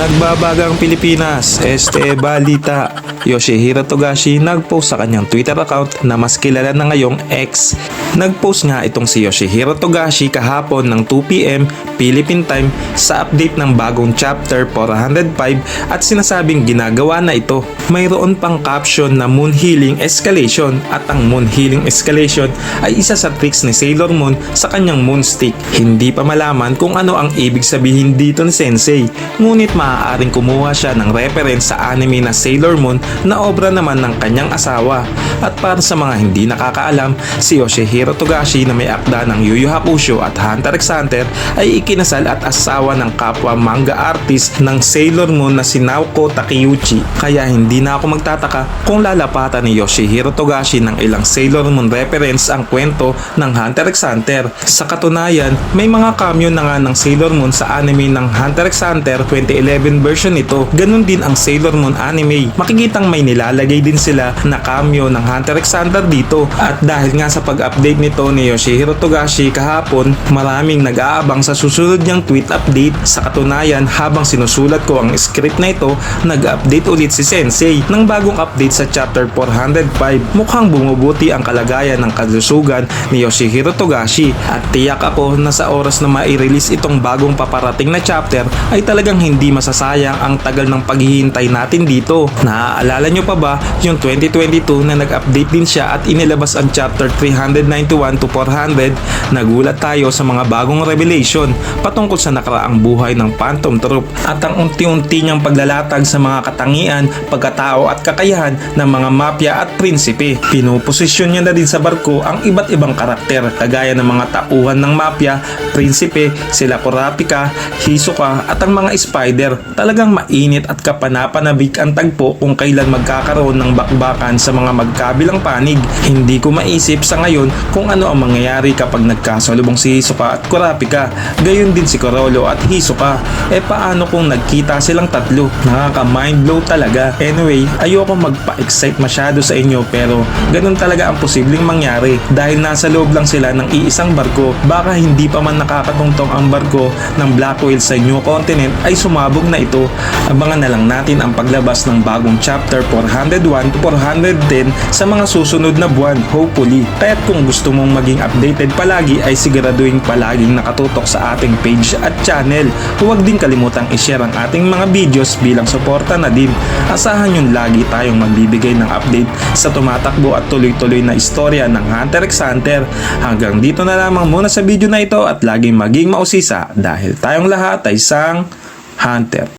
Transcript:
Nagbabagang Pilipinas, este balita. Yoshihiro Togashi nagpost sa kanyang Twitter account na mas kilala na ngayong X. Nagpost nga itong si Yoshihiro Togashi kahapon ng 2pm Philippine Time sa update ng bagong chapter 405 at sinasabing ginagawa na ito. Mayroon pang caption na Moon Healing Escalation at ang Moon Healing Escalation ay isa sa tricks ni Sailor Moon sa kanyang Moonstick. Hindi pa malaman kung ano ang ibig sabihin dito ni Sensei, ngunit maaaring kumuha siya ng reference sa anime na Sailor Moon na obra naman ng kanyang asawa. At para sa mga hindi nakakaalam, si Yoshihiro Togashi na may akda ng Yu Yu Hakusho at Hunter x Hunter ay ikinasal at asawa ng kapwa manga artist ng Sailor Moon na si Naoko Takeuchi. Kaya hindi na ako magtataka kung lalapatan ni Yoshihiro Togashi ng ilang Sailor Moon reference ang kwento ng Hunter x Hunter. Sa katunayan, may mga cameo na nga ng Sailor Moon sa anime ng Hunter x Hunter 2011 version nito. Ganon din ang Sailor Moon anime. Makikitang may nilalagay din sila na cameo ng Hunter x Hunter dito. At dahil nga sa pag-update nito ni Yoshihiro Togashi kahapon, maraming nag-aabang sa susunod niyang tweet update. Sa katunayan, habang sinusulat ko ang script na ito, nag-update ulit si Sensei ng bagong update sa chapter 405. Mukhang bumubuti ang kalagayan ng kalusugan ni Yoshihiro Togashi at tiyak ako na sa oras na mai-release itong bagong paparating na chapter ay talagang hindi masasayang ang tagal ng paghihintay natin dito. Naaalala nyo pa ba yung 2022 na nag-update din siya at inilabas ang chapter 391 to 400? Nagulat tayo sa mga bagong revelation patungkol sa nakaraang buhay ng Phantom Troop at ang unti-unti niyang paglalatag sa mga katangian, pagkatao at kakayahan ng mga mafia at prinsipe. Pinuposisyon niya na din sa barko ang iba't ibang karakter kagaya ng mga tauhan ng mafia, prinsipe, sila Kurapika, Hisoka at ang mga spider. Talagang mainit at kapanapanabik ang tagpo kung kailan magkakaroon ng bakbakan sa mga magkabilang panig. Hindi ko maisip sa ngayon kung ano ang mangyayari kapag nagkasalubong si Hisoka at Kurapika. Gayon din si Korolo at Hisoka. E paano kung nagkita silang tatlo? Nakaka-mind blow talaga. Anyway, ayoko magpa-excite masyado sa inyo pero ganun talaga ang posibleng mangyari dahil nasa loob lang sila ng iisang barko. Baka hindi pa man nakakatungtong ang barko ng Black Whale sa New Continent ay sumabog na ito. Abangan na lang natin ang paglabas ng bagong chapter 401 to 410 sa mga susunod na buwan, hopefully. Kaya't kung gusto mong maging updated palagi ay siguraduhin palaging nakatutok sa ating page at channel. Huwag din kalimutang i-share ang ating mga videos bilang suporta na din. Asahan yun lagi tayong magbibigay ng update sa tumatakbo at tuloy-tuloy na istorya ng Hunter x Hunter. Hanggang dito na lamang muna sa video na ito at laging maging mausisa dahil tayong lahat ay isang Hunter.